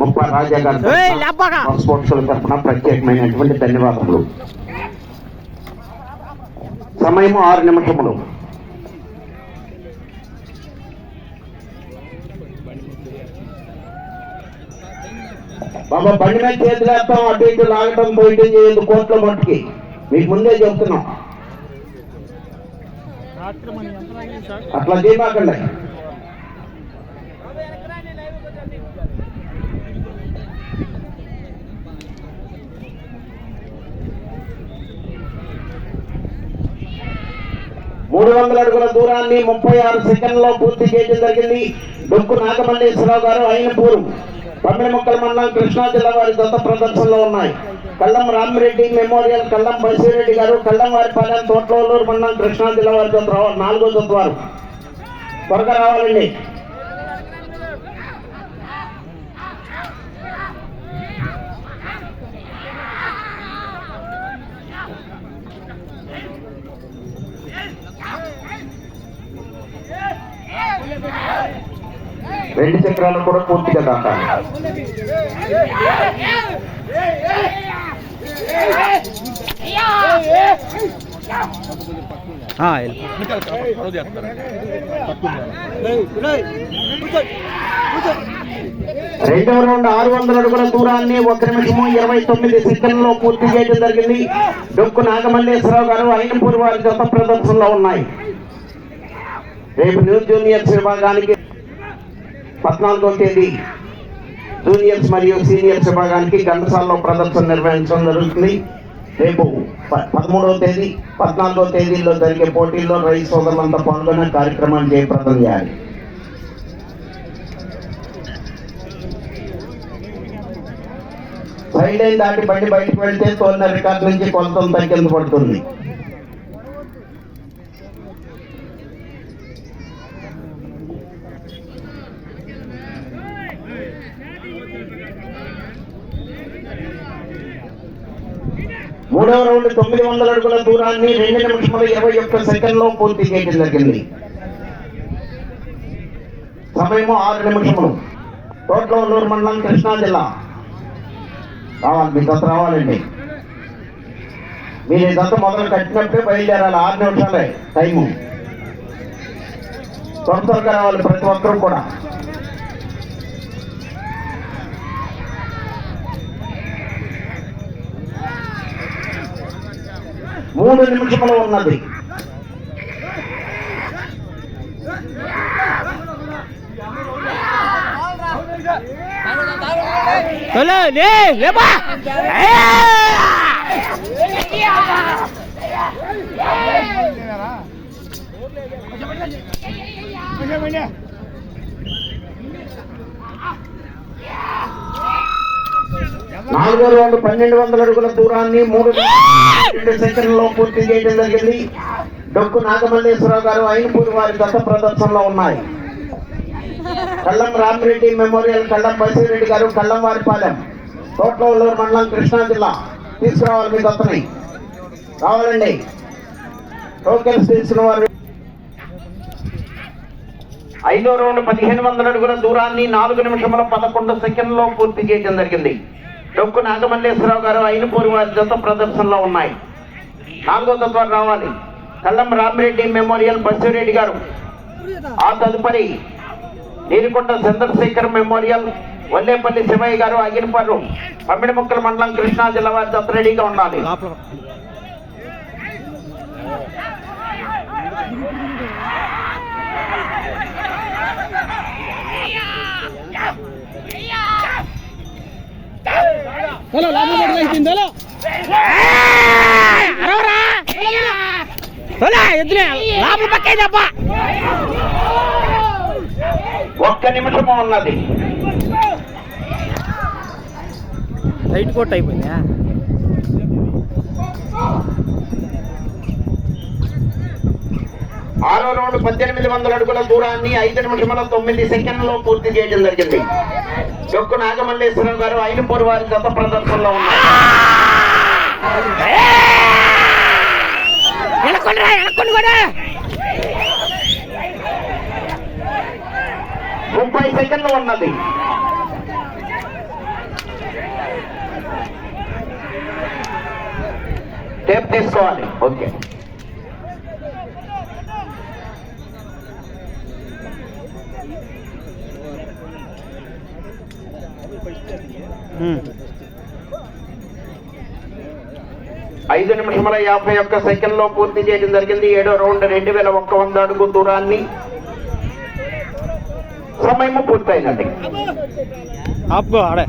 ముప్ప రాజా గారి ఏయ్, లేపగా. తరఫున, ప్రత్యేకమైనటువంటి ధన్యవాదములు. సమయము ఆరు నిమిషములు. బాబా బండి మీద చేతులు వేస్తాం అటు ఇటు లాగటం పోయటం చేయదు కోట్ల మట్టుకి. మీకు ముందే చెప్తున్నాం. అట్లా చేయమాకండి వందల అడుగుల దూరాన్ని ముప్పై ఆరు సెకండ్లో పూర్తి చేయడం జరిగింది. డొక్కు నాగమల్లేశ్వరరావు గారు అయినపూరు పమ్మిడి మొక్కల మండలం కృష్ణా జిల్లా వారి దత్త ప్రదర్శనలో ఉన్నాయి. కల్లం రామిరెడ్డి మెమోరియల్ కల్లం బసిరెడ్డి గారు కల్లం వారిపాలెం తోటలూరు మండలం కృష్ణా జిల్లా వారి దత్త నాలుగో దత్త వారు. త్వరగా రావాలండి. రెండు చక్రాలు కూడా పూర్తిగా దాటాలి. రెండవ రౌండ్ ఆరు వందల అడుగుల దూరాన్ని ఒక నిమిషము ఇరవై తొమ్మిది సెకండ్లో పూర్తి చేయడం జరిగింది. డొక్కు నాగమల్లేశ్వరరావు గారు అయినపూర్ వారి జత ప్రదర్శనలో ఉన్నాయి. రేపు న్యూ జూనియర్స్ విభాగానికి పద్నాలుగో తేదీ జూనియర్స్ మరియు సీనియర్స్ విభాగానికి ఘంటసాలలో ప్రదర్శన నిర్వహించడం జరుగుతుంది. రేపు పదమూడవ తేదీ పద్నాలుగో తేదీలో జరిగే పోటీల్లో రైతు సోదరులంతా పాల్గొనే కార్యక్రమాన్ని జయప్రదం చేయాలి. సైడ్ దాటి బండి బయటకు వెళ్తే తోలిన రికార్డు నుంచి కొంత తగ్గింది పడుతుంది మూడవ రౌండ్ తొమ్మిది వందల అడుగుల దూరాన్ని రెండు నిమిషముల ఇరవై ఒక్క సెకండ్లో పూర్తి చేయడం జరిగింది. సమయము ఆరు నిమిషములు. తోటలూరు మండలం కృష్ణా జిల్లా. రావాలి మీ దత్త రావాలండి. మీరు దత్త మొదలు కట్టినప్పుడే బయలుదేరాలి ఆరు నిమిషాలే టైము. త్వర త్వరగా రావాలి ప్రతి ఒక్కరూ కూడా. మూడు నిమిషములు ఉన్నది తొలే, నాలుగో రౌండ్ పన్నెండు వందల అడుగుల దూరాన్ని మూడు రెండు సెకండ్లలో పూర్తి చేయడం జరిగింది. డొక్కు నాగమల్లేశ్వరరావు గారు అయినపూరి వారి గత ప్రదర్శనలో ఉన్నాయి. కళ్ళం రామిరెడ్డి మెమోరియల్ కళ్ళం బసిరెడ్డి గారు కళ్ళం వారిపాలెం తోటలూరు మండలం కృష్ణా జిల్లా తీసుకురావాలి మీ దత్తని. కావాలండి టోకెన్స్ తీసుకున్న వారు. ఐదో రౌండ్ పదిహేను వందల అడుగుల దూరాన్ని నాలుగు నిమిషముల పదకొండు సెకండ్లో పూర్తి చేయడం జరిగింది. డొక్కు నాగమల్లేశ్వరరావు గారు అయినపూరి వారి జత ప్రదర్శనలో ఉన్నాయి. నాలుగో తత్వం రావాలి. కళ్ళం రామిరెడ్డి మెమోరియల్ బసిరెడ్డి గారు. ఆ తదుపరి నీరుకొండ చంద్రశేఖర్ మెమోరియల్ వల్లేపల్లి శివయ్య గారు అగినపర్రు పమ్మిడి ముక్కల మండలం కృష్ణా జిల్లా వారి జత రెడీగా ఉండాలి. హలో పట్టుకో, అయిపోయింది, హలో. లోపల పక్కేదబ్బా ఒక్క నిమిషము ఉన్నది. లైట్ కొట్టు అయిపోయిందా? ఆరో రౌండ్ పద్దెనిమిది వందల అడుగుల దూరాన్ని ఐదు నిమిషముల తొమ్మిది సెకండ్లో పూర్తి చేయడం జరిగింది. చొక్కు నాగమల్లేశ్వరరావు గారు అయినపూర్ వారి గత ప్రదర్శనలో ఉన్నారు. ముప్పై సెకండ్లు ఉన్నది. టేప్ తీసుకోవాలి. ఓకే. ఐదు నిమిషముల యాభై ఒక్క సెకండ్లో పూర్తి చేయడం జరిగింది. ఏడో రౌండ్ రెండు వేల ఒక్క వంద అడుగు దూరాన్ని సమయము పూర్తయినది. అబ్బో ఆడే.